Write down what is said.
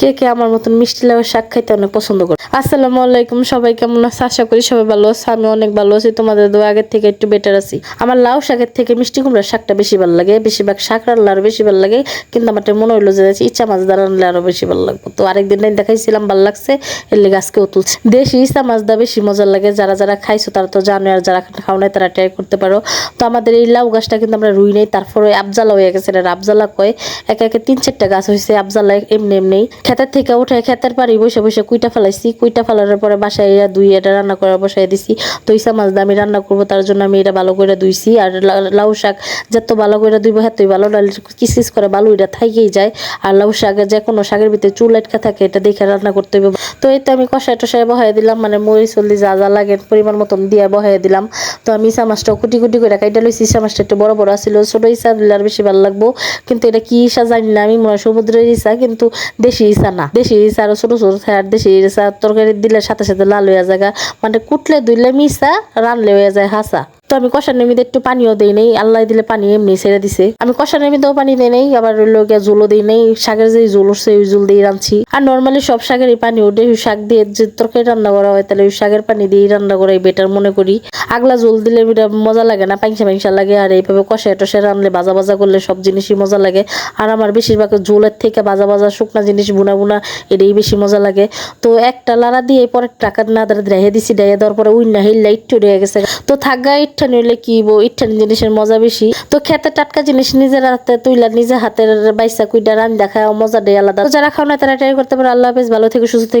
কে কে আমার মতন মিষ্টি লাউ শাক খাইতে অনেক পছন্দ করে। আসসালামু আলাইকুম, সবাই কেমন আছে? আশা করি সবাই ভালো আছে, আমি অনেক ভালো আছি, তোমাদের দোয়া আগের থেকে একটু বেটার আছি। আমার লাউ শাকের থেকে মিষ্টি কুমড়ার শাকটা বেশি ভালো লাগে, বেশিরভাগ শাক রান্না আরও বেশি ভালো লাগে, কিন্তু আমার মনে হইল যে ইচ্ছা মাছ দা রান্নলে আরও বেশি ভালো লাগবে। তো আরেকদিন দেখাইছিলাম, ভালো লাগছে, এর লেগে আজকেও তুলছি দেশি ইচ্ছা মাছ দা বেশি মজার লাগে, যারা যারা খাইছো তারা তো জানো, আর যারা খাও নাই তারা ট্রাই করতে পারো। তো আমাদের এই লাউ গাছটা কিন্তু আমরা রুই নেই, তারপরে আবজালা হয়ে গেছে, এটা আবজালা কয়, একে একে তিন চারটা গাছ হয়েছে আবজালা এমনি এমনি। ক্ষেতের থেকে উঠে ক্ষেতের পাড়ি বসে বসে কুইটা ফেলাইছি। কুইটা ফেলার পরে বাসায় এরা দুই এটা রান্না করে বসাই দিছি। তো ইসা মাছ আমি রান্না করব, তার জন্য আমি এটা ভালো করে ধুইছি। আর লাউ শাক যত ভালো করে ধুইব হেতই ভালো, নাহলে কিস কিস করে বালু এটা থাইকেই যায়। আর লাউ শাকের যে কোনো শাকের ভিতরে চুল আটকা থাকে, এটা দেখে রান্না করতে হবে তো এই তো আমি কষায় টসায় বহাই দিলাম মানে মরি হলদি যা যা লাগে পরিমাণ মতন দিয়ে বহাই দিলাম। তো আমি ইসা মাছটা কুটি কুটি করে কাইটা লইছি ইসা মাছটা একটু বড় বড় ছিল ছোট ইসা দিলে আর বেশি ভালো লাগবো। কিন্তু এটা কি ইসা জানি না, আমি সমুদ্রের ইসা কিন্তু দেশি ইসা না। দেশি ইসা আরও ছোট ছোট থাকে আর দেশি ইসা তরকারি দিলে সাথে সাথে লাল হয়ে যায় মানে কুটলে দুইলে মিসা রানলে হয়ে যায় হাসা। তো আমি কষার নেমিতে একটু পানিও দেই নেই, আল্লাহ দিলে পানি এমনি ছেড়ে দিছে। আমি কষার নেমিতেও পানি দেই নেই, আবার লোকে জলও দিই নেই, শাকের যে জল উঠছে ওই জল দিয়ে রাঁধছি। আর নর্মালি সব শাকেরই পানি ওঠে ওই শাক দিয়ে যে তরকারি রান্না করা হয়, তাহলে ওই শাকের পানি দিয়ে রান্না করাই বেটার মনে করি। আগলা জল দিলে মজা লাগে না পাংসা পাংসা লাগে, আর এইভাবে কষায় টসে রানলে বাজা বাজা করলে সব জিনিসই মজা লাগে। আর আমার বেশিরভাগ জোলের থেকে বাজা বাজা শুকনা জিনিস বুনা বুনা, এটাই বেশি মজা লাগে। তো একটা লাড়া দিয়ে পরে টাকা না দাঁড়া রেহে দিছি রেহে দেওয়ার পরে উইন না হিল্লা ইট্টু রয়ে গেছে। তো থাকা ইট্টা হইলে কি বো ইঠানি জিনিসের মজা বেশি। তো খেতে টাটকা জিনিস নিজের হাতে তুইলা নিজের হাতের বাইসা কুইটা রান দেখা মজা দেয় আলাদা। যারা খাও না তারা ট্রাই করতে পারে। আল্লাহ হাফেজ, ভালো থেকে, সুস্থ থেকে।